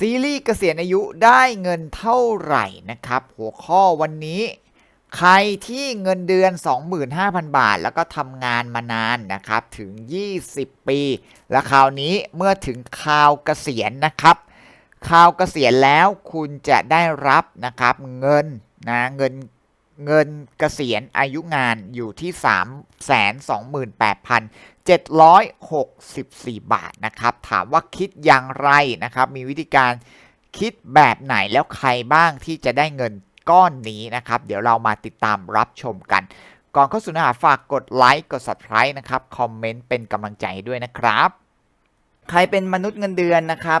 ซีรีส์เกษียณอายุได้เงินเท่าไหร่นะครับ หัวข้อวันนี้ ใครที่เงินเดือน 25,000 บาท แล้วก็ทำงานมานานนะครับ ถึง 20 ปี และคราวนี้เมื่อถึงคราวเกษียณนะครับคราวเกษียณแล้วคุณจะได้รับนะครับเงินนะเงินเงินเกษียณอายุงานอยู่ที่ 328,000 764 บาทนะครับ ถามว่าคิดอย่างไรนะครับ มีวิธีการคิดแบบไหนแล้วใครบ้างที่จะได้เงินก้อนนี้นะครับ เดี๋ยวเรามาติดตามรับชมกัน ก่อนเข้าสู่เนื้อหาฝากกดไลค์กด subscribe นะครับ คอมเมนต์เป็นกำลังใจด้วยนะครับ ใครเป็นมนุษย์เงินเดือนนะครับ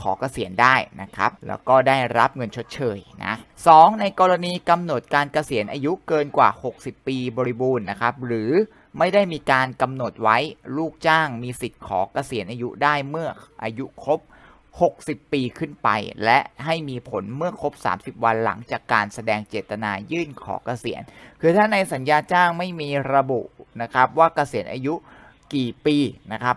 ขอเกษียณได้นะครับ แล้วก็ได้รับเงินชดเชยนะ 2. ในกรณีกำหนดการเกษียณอายุเกินกว่า 60 ปีบริบูรณ์นะครับหรือไม่ได้มีการกำหนดไว้ลูกจ้างมีสิทธิ์ขอเกษียณอายุได้เมื่ออายุครบ 60 ปีขึ้นไป และให้มีผลเมื่อครบ 30 วันหลังจากการแสดงเจตนายื่นขอเกษียณ คือถ้าในสัญญาจ้างไม่มีระบุนะครับว่าเกษียณอายุกี่ปีนะครับ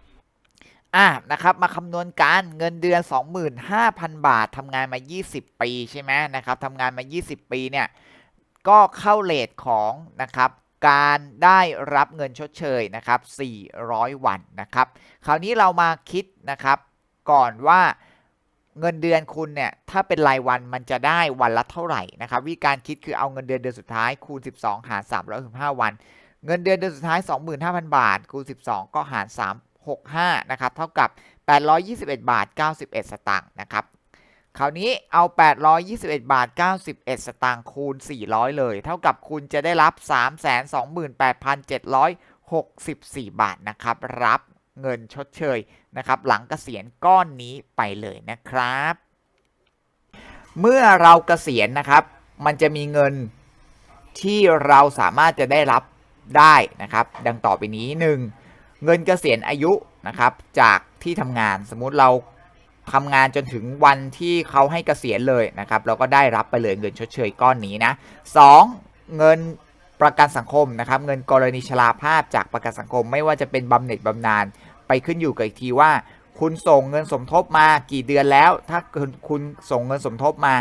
อะนะครับมาคำนวณการเงินเดือน 25,000 บาททำงานมา 20 ปีใช่ไหมนะครับทำงานมา 20 ปีเนี่ยก็เข้าเลทของนะครับการได้รับเงินชดเชยนะครับ 400 วันนะครับ คราวนี้เรามาคิดนะครับ ก่อนว่าเงินเดือนคุณเนี่ยถ้าเป็นรายวันมันจะได้วันละเท่าไหร่นะครับวิธีการคิดคือเอาเงินเดือนเดือนสุดท้ายคูณ 12 หาร365 วัน เงินเดือนเดือนสุดท้าย 25,000 บาทคูณ 12 ก็หาร 65นะครับเท่ากับ 821 บาท 91 สตางค์นะครับคราวนี้เอา 821 บาท 91 สตางค์คูณ 400 เลย เท่ากับคุณจะได้รับ 328,764 บาทนะครับ รับเงินชดเชยนะครับ หลังเกษียณก้อนนี้ไปเลยนะครับ เมื่อเราเกษียณนะครับ มันจะมีเงินที่เราสามารถจะได้รับได้นะครับ ดังต่อไปนี้ 1. เงินเกษียณอายุนะครับจากที่ทำงานสมมุติเราทำงานจนถึงวันที่เขาให้เกษียณเลยนะครับเราก็ได้รับไปเลยเงินชดเชยก้อนนี้นะ 2. เงินประกันสังคมนะครับเงินกรณีชราภาพจากประกันสังคม ไม่ว่าจะเป็นบำเหน็จบำนาญไปขึ้นอยู่กับอีกทีว่า คุณส่งเงินสมทบมากี่เดือนแล้ว ถ้าคุณส่งเงินสมทบมา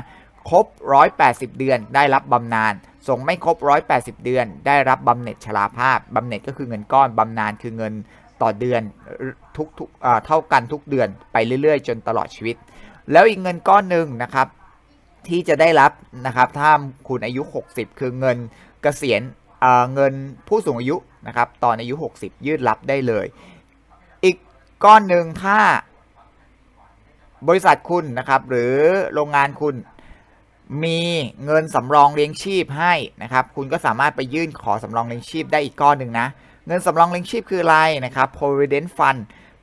ครบ 180 เดือน ได้รับบำนาญส่งไม่ครบ 180 เดือน ได้รับบำเหน็จชราภาพบำเหน็จก็คือเงินก้อนบำนาญคือเงินต่อเดือนทุกทุกเท่ากันทุกเดือนไปเรื่อย ๆ จนตลอดชีวิต แล้วอีกเงินก้อนหนึ่งนะครับ ที่จะได้รับนะครับถ้าคุณอายุ 60 คือเงินเกษียณเเงินผู้สูงอายุนะครับตอนอายุ 60 ยืดรับได้เลย อีกก้อนหนึ่งถ้าบริษัทคุณนะครับหรือโรงงานคุณ มีเงินสำรองเลี้ยงชีพให้นะครับ คุณก็สามารถไปยื่นขอสำรองเลี้ยงชีพได้อีกก้อนหนึ่งนะ เงินสำรองเลี้ยงชีพคืออะไรนะครับ provident fund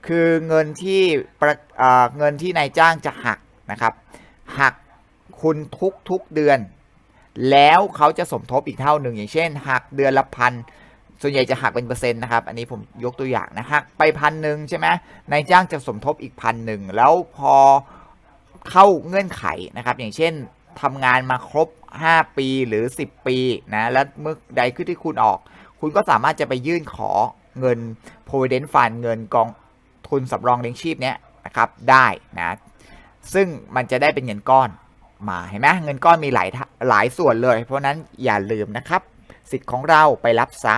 คือเงินที่เงินที่นายจ้างจะหักนะครับ หักคุณทุกทุกเดือน แล้วเขาจะสมทบอีกเท่าหนึ่ง อย่างเช่น หักเดือนละพันส่วนใหญ่จะหักเป็นเปอร์เซ็นต์นะครับ อันนี้ผมยกตัวอย่างนะหักไปพันหนึ่งใช่ไหมนายจ้างจะสมทบอีกพันหนึ่งแล้วพอเข้าเงื่อนไขนะครับ อย่างเช่น ทำงานมาครบ 5 ปีหรือ 10 ปีนะแล้วเมื่อใดขึ้นที่คุณออก คุณก็สามารถจะไปยื่นขอเงิน provident fund เงินกองทุนสำรองเลี้ยงชีพเนี้ยนะครับได้นะซึ่งมันจะได้เป็นเงินก้อนมาเห็นไหมเงินก้อนมีหลายหลายส่วนเลย เพราะนั้นอย่าลืมนะครับ สิทธิ์ของเราไปรับซะ